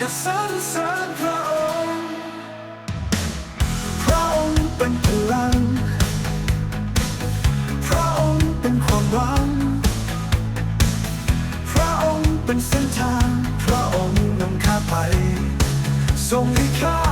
สรรเสริญพระองค์พระองค์เป็นพลัง พระองค์เป็นความหวัง พระองค์เป็นเส้นทาง พระองค์นำข้าไปทรงให้ข้า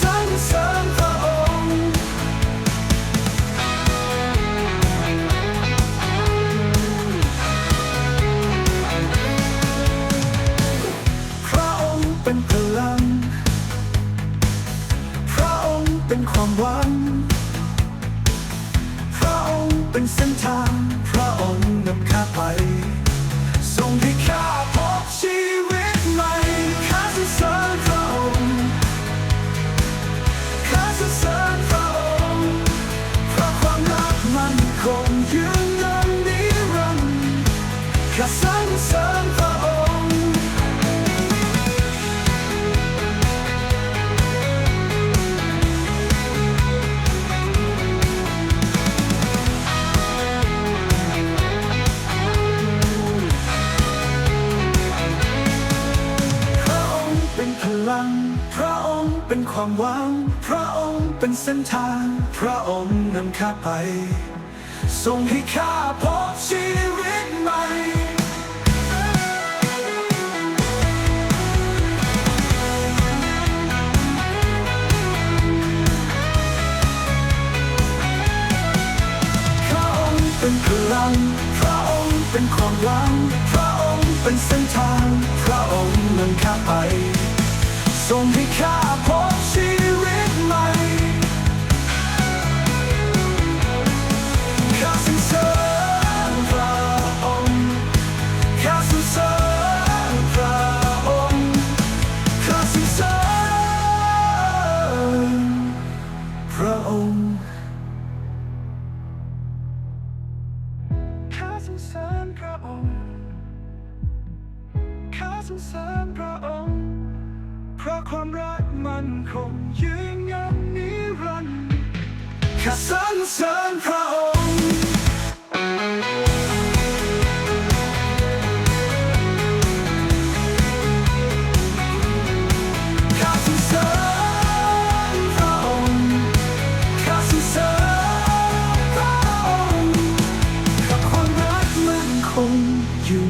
สรรเสริญพระองค์ พระองค์เป็นพลัง พระองค์เป็นความหวัง พระองค์เป็นเส้นทาง พระองค์นำข้าไป เป็นความหวัง พระองค์เป็นเส้นทาง พระองค์นำข้าไป ทรงให้ข้าพบชีวิตใหม่พระองค์เป็นพลัง พระองค์เป็นความหวัง พระองค์เป็นเส้นทาง พระองค์นำข้าไป ทรงให้ข้า งสารพระองค์ข้าสงสารพระองค์เพราะความรักมันคงยืนยันนิรันดร์ข้าสรรเสริญพระ on như